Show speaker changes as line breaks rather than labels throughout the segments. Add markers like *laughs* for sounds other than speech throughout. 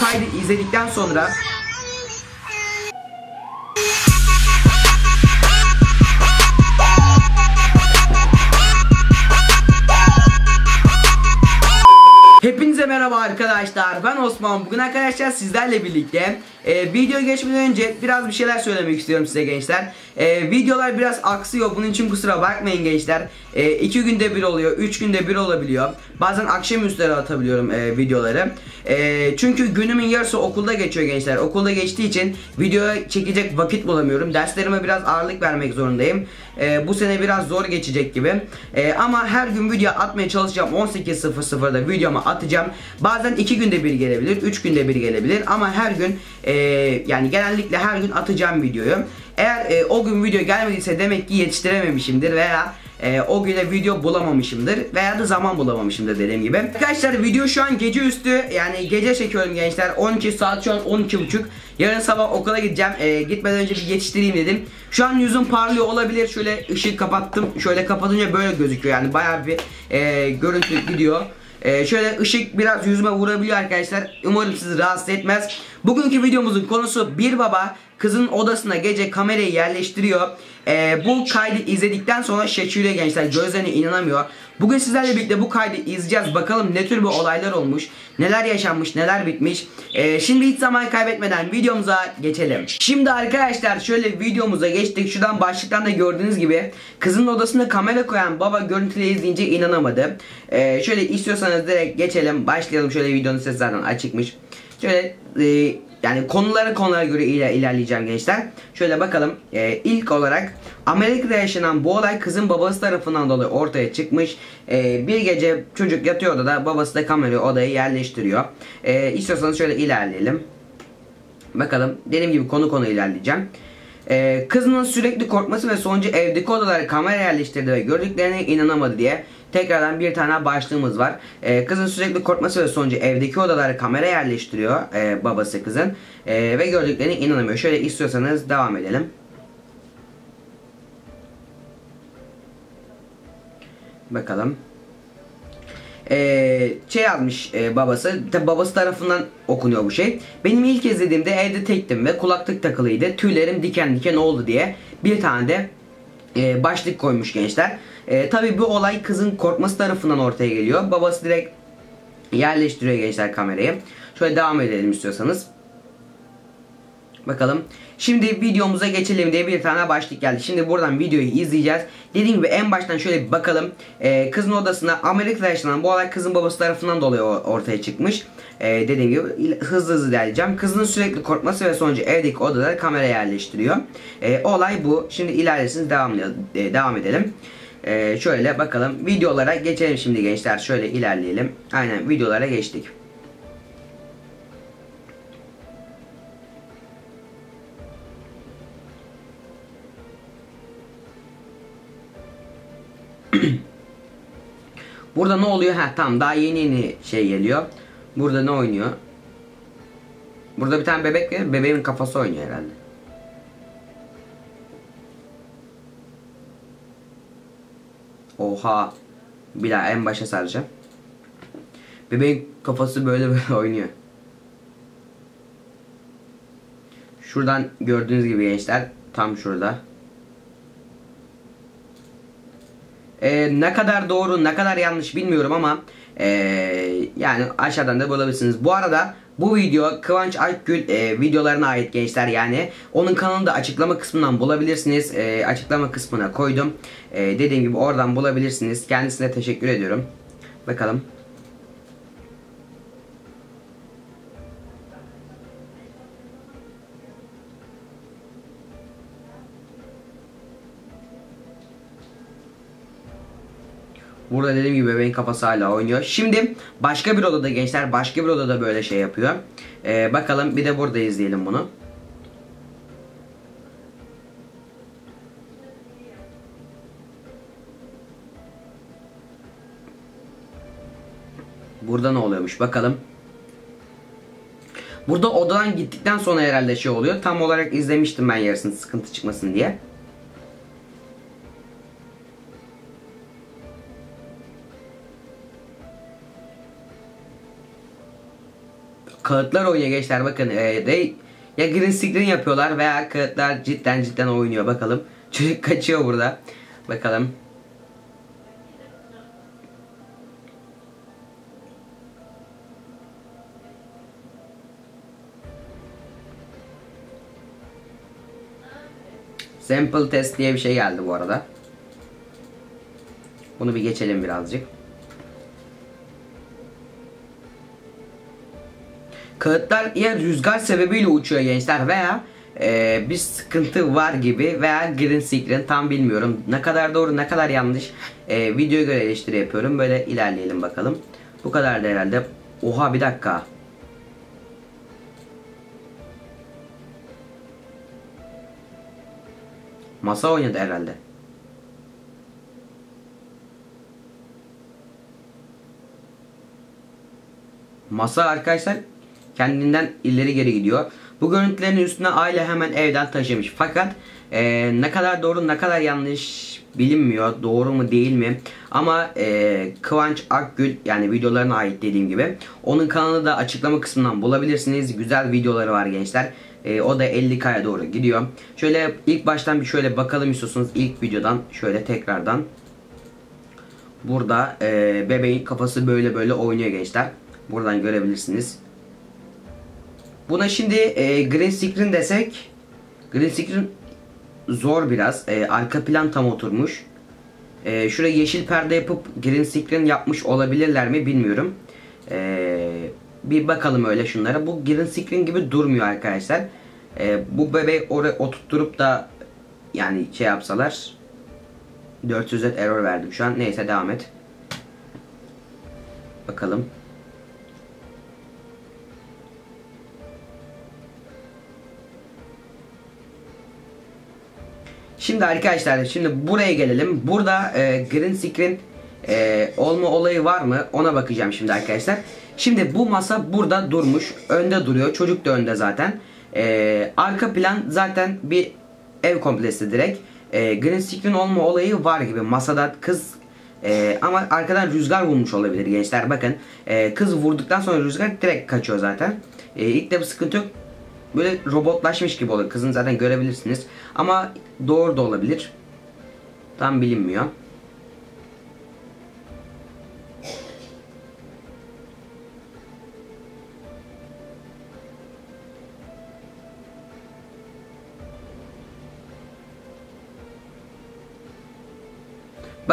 kaydı izledikten sonra merhaba arkadaşlar. Ben Osman. Bugün arkadaşlar sizlerle birlikte e, video geçmeden önce biraz bir şeyler söylemek istiyorum size gençler. E, videolar biraz aksıyor. Bunun için kusura bakmayın gençler. E, iki günde bir oluyor. Üç günde bir olabiliyor. Bazen akşamüstleri atabiliyorum e, videoları. E, çünkü günümün yarısı okulda geçiyor gençler. Okulda geçtiği için video çekecek vakit bulamıyorum. Derslerime biraz ağırlık vermek zorundayım. E, bu sene biraz zor geçecek gibi. E, ama her gün video atmaya çalışacağım. 18.00'da videomu atacağım. Bazen iki günde bir gelebilir. Üç günde bir gelebilir. Ama her gün e, yani genellikle her gün atacağım videoyu. Eğer e, o gün video gelmediyse demek ki yetiştirememişimdir veya e, o güne video bulamamışımdır veya da zaman bulamamışımdır dediğim gibi. Arkadaşlar video şu an gece üstü. Yani gece çekiyorum gençler. 12 saat şu an 12.30 Yarın sabah okula gideceğim. E, gitmeden önce bir yetiştireyim dedim. Şu an yüzüm parlıyor olabilir. Şöyle ışığı kapattım. Şöyle kapatınca böyle gözüküyor. Yani baya bir e, görüntü gidiyor. Ee, şöyle ışık biraz yüzüme vurabiliyor arkadaşlar. Umarım sizi rahatsız etmez. Bugünkü videomuzun konusu bir baba kızın odasına gece kamerayı yerleştiriyor. Ee, bu kaydı izledikten sonra şaşırıyor gençler. Gözlerine inanamıyor. Bugün sizlerle birlikte bu kaydı izleyeceğiz. Bakalım ne tür bir olaylar olmuş. Neler yaşanmış, neler bitmiş. Ee, şimdi hiç zaman kaybetmeden videomuza geçelim. Şimdi arkadaşlar şöyle videomuza geçtik. Şuradan başlıktan da gördüğünüz gibi kızın odasına kamera koyan baba görüntüleri izleyince inanamadı. Ee, şöyle istiyorsanız direkt geçelim. Başlayalım. Şöyle videonun sesi zaten açıkmış. Şöyle e, yani konulara konulara göre iler, ilerleyeceğim gençler. Şöyle bakalım. Ee, ilk olarak Amerika'da yaşanan bu olay kızın babası tarafından dolayı ortaya çıkmış. Ee, bir gece çocuk yatıyor odada babası da kamerayı odaya yerleştiriyor. Ee, istiyorsanız şöyle ilerleyelim. Bakalım dediğim gibi konu konu ilerleyeceğim. Ee, kızının sürekli korkması ve sonucu evdeki odalara kamera yerleştirdi ve gördüklerine inanamadı diye tekrardan bir tane başlığımız var. Ee, kızın sürekli korkması ve sonucu evdeki odalara kamera yerleştiriyor e, babası kızın e, ve gördüklerine inanamıyor. Şöyle istiyorsanız devam edelim. Bakalım. Ee, şey yazmış e, babası. Tabi babası tarafından okunuyor bu şey. Benim ilk izlediğimde evde tektim ve kulaklık takılıydı. Tüylerim diken diken oldu diye bir tane de e, başlık koymuş gençler. E, tabi bu olay kızın korkması tarafından ortaya geliyor. Babası direkt yerleştiriyor gençler kamerayı. Şöyle devam edelim istiyorsanız. Bakalım. Şimdi videomuza geçelim diye bir tane başlık geldi. Şimdi buradan videoyu izleyeceğiz. Dediğim gibi en baştan şöyle bir bakalım. Ee, kızın odasına Amerika'da yaşanan bu olay kızın babası tarafından dolayı ortaya çıkmış. Ee, dediğim gibi hızlı hızlı derleyeceğim. Kızının sürekli korkması ve sonucu evdeki odada kamera yerleştiriyor. Ee, olay bu. Şimdi ilerlesiniz devam, e, devam edelim. Ee, şöyle bakalım. Videolara geçelim şimdi gençler. Şöyle ilerleyelim. Aynen videolara geçtik. Burada ne oluyor? Ha tamam daha yeni yeni şey geliyor. Burada ne oynuyor? Burada bir tane bebek var. Bebeğin kafası oynuyor herhalde. Oha. Bir daha en başa saracağım. Bebeğin kafası böyle böyle *laughs* oynuyor. Şuradan gördüğünüz gibi gençler tam şurada. Ee, ne kadar doğru ne kadar yanlış bilmiyorum ama ee, yani aşağıdan da bulabilirsiniz. Bu arada bu video Kıvanç Akgül e, videolarına ait gençler yani onun kanalında açıklama kısmından bulabilirsiniz. E, açıklama kısmına koydum. E, dediğim gibi oradan bulabilirsiniz. Kendisine teşekkür ediyorum. Bakalım. Burada dediğim gibi bebeğin kafası hala oynuyor. Şimdi başka bir odada gençler başka bir odada böyle şey yapıyor. Ee, bakalım bir de burada izleyelim bunu. Burada ne oluyormuş bakalım. Burada odadan gittikten sonra herhalde şey oluyor. Tam olarak izlemiştim ben yarısını sıkıntı çıkmasın diye. Kağıtlar oynuyor gençler bakın. E, de, ya green screen yapıyorlar veya kağıtlar cidden cidden oynuyor bakalım. *laughs* Çocuk kaçıyor burada. Bakalım. Sample test diye bir şey geldi bu arada. Bunu bir geçelim birazcık. Kağıtlar ya rüzgar sebebiyle uçuyor gençler veya e, bir sıkıntı var gibi veya green screen tam bilmiyorum. Ne kadar doğru ne kadar yanlış e, videoya göre eleştiri yapıyorum. Böyle ilerleyelim bakalım. Bu kadar da herhalde. Oha bir dakika. Masa oynadı herhalde. Masa arkadaşlar kendinden ileri geri gidiyor. Bu görüntülerin üstüne aile hemen evden taşımış. Fakat e, ne kadar doğru ne kadar yanlış bilinmiyor. Doğru mu değil mi? Ama e, Kıvanç Akgül yani videolarına ait dediğim gibi. Onun kanalını da açıklama kısmından bulabilirsiniz. Güzel videoları var gençler. E, o da 50k'ya doğru gidiyor. Şöyle ilk baştan bir şöyle bakalım istiyorsunuz. ilk videodan şöyle tekrardan. Burada e, bebeğin kafası böyle böyle oynuyor gençler. Buradan görebilirsiniz. Buna şimdi e, green screen desek green screen zor biraz. E, arka plan tam oturmuş. E, şuraya yeşil perde yapıp green screen yapmış olabilirler mi bilmiyorum. E, bir bakalım öyle şunlara. Bu green screen gibi durmuyor arkadaşlar. E, bu bebeği oraya oturtturup da yani şey yapsalar 400 error verdim şu an. Neyse devam et. Bakalım. Şimdi arkadaşlar şimdi buraya gelelim. Burada e, green screen e, olma olayı var mı? Ona bakacağım şimdi arkadaşlar. Şimdi bu masa burada durmuş. Önde duruyor. Çocuk da önde zaten. E, arka plan zaten bir ev komplesi direkt. E, green screen olma olayı var gibi. Masada kız e, ama arkadan rüzgar vurmuş olabilir gençler. Bakın e, kız vurduktan sonra rüzgar direkt kaçıyor zaten. E, ilk de bir sıkıntı yok böyle robotlaşmış gibi olur. Kızın zaten görebilirsiniz. Ama doğru da olabilir. Tam bilinmiyor.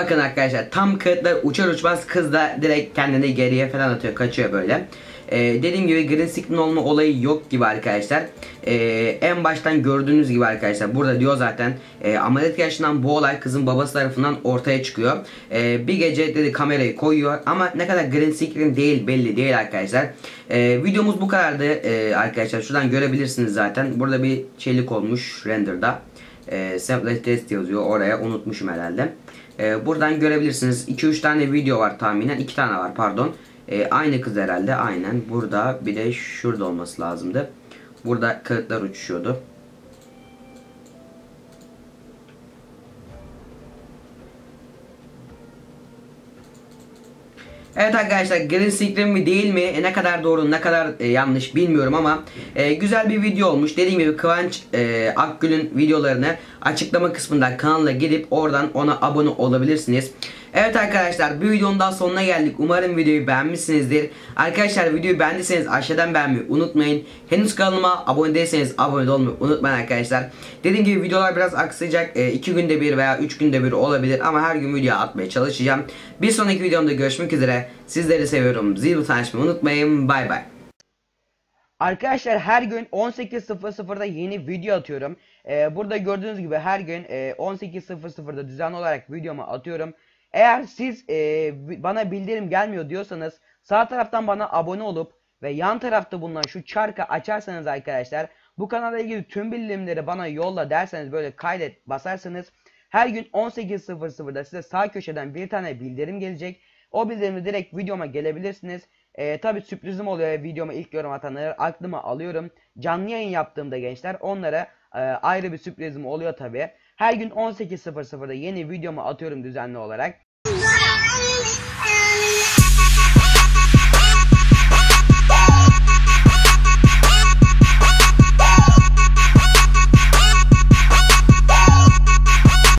Bakın arkadaşlar tam kağıtlar uçar uçmaz kız da direkt kendini geriye falan atıyor kaçıyor böyle. Ee, dediğim gibi green screen olma olayı yok gibi arkadaşlar. Ee, en baştan gördüğünüz gibi arkadaşlar burada diyor zaten e, ameliyat yaşından bu olay kızın babası tarafından ortaya çıkıyor. Ee, bir gece dedi kamerayı koyuyor ama ne kadar green screen değil belli değil arkadaşlar. Ee, videomuz bu kadardı ee, arkadaşlar. Şuradan görebilirsiniz zaten. Burada bir şeylik olmuş renderda. Ee, sample test yazıyor oraya unutmuşum herhalde. Ee, buradan görebilirsiniz. 2-3 tane video var tahminen. 2 tane var pardon. E, aynı kız herhalde aynen. Burada bir de şurada olması lazımdı. Burada kağıtlar uçuşuyordu. Evet arkadaşlar green screen mi değil mi e, ne kadar doğru ne kadar e, yanlış bilmiyorum ama e, güzel bir video olmuş. Dediğim gibi Kıvanç e, Akgül'ün videolarını açıklama kısmında kanalına gidip oradan ona abone olabilirsiniz. Evet arkadaşlar bir videonun daha sonuna geldik. Umarım videoyu beğenmişsinizdir. Arkadaşlar videoyu beğendiyseniz aşağıdan beğenmeyi unutmayın. Henüz kanalıma abone değilseniz abone olmayı unutmayın arkadaşlar. Dediğim gibi videolar biraz aksayacak. 2 e, günde bir veya 3 günde bir olabilir ama her gün video atmaya çalışacağım. Bir sonraki videomda görüşmek üzere. Sizleri seviyorum. Zil tanışmayı unutmayın. Bay bay. Arkadaşlar her gün 18.00'da yeni video atıyorum. Ee, burada gördüğünüz gibi her gün e, 18.00'da düzenli olarak videomu atıyorum. Eğer siz e, bana bildirim gelmiyor diyorsanız sağ taraftan bana abone olup ve yan tarafta bulunan şu çarkı açarsanız arkadaşlar bu kanalda ilgili tüm bildirimleri bana yolla derseniz böyle kaydet basarsanız her gün 18.00'da size sağ köşeden bir tane bildirim gelecek. O bildirimi direkt videoma gelebilirsiniz. E, Tabi sürprizim oluyor videoma ilk yorum atanları aklıma alıyorum. Canlı yayın yaptığımda gençler onlara e, ayrı bir sürprizim oluyor tabi. Her gün 18.00'da yeni videomu atıyorum düzenli olarak.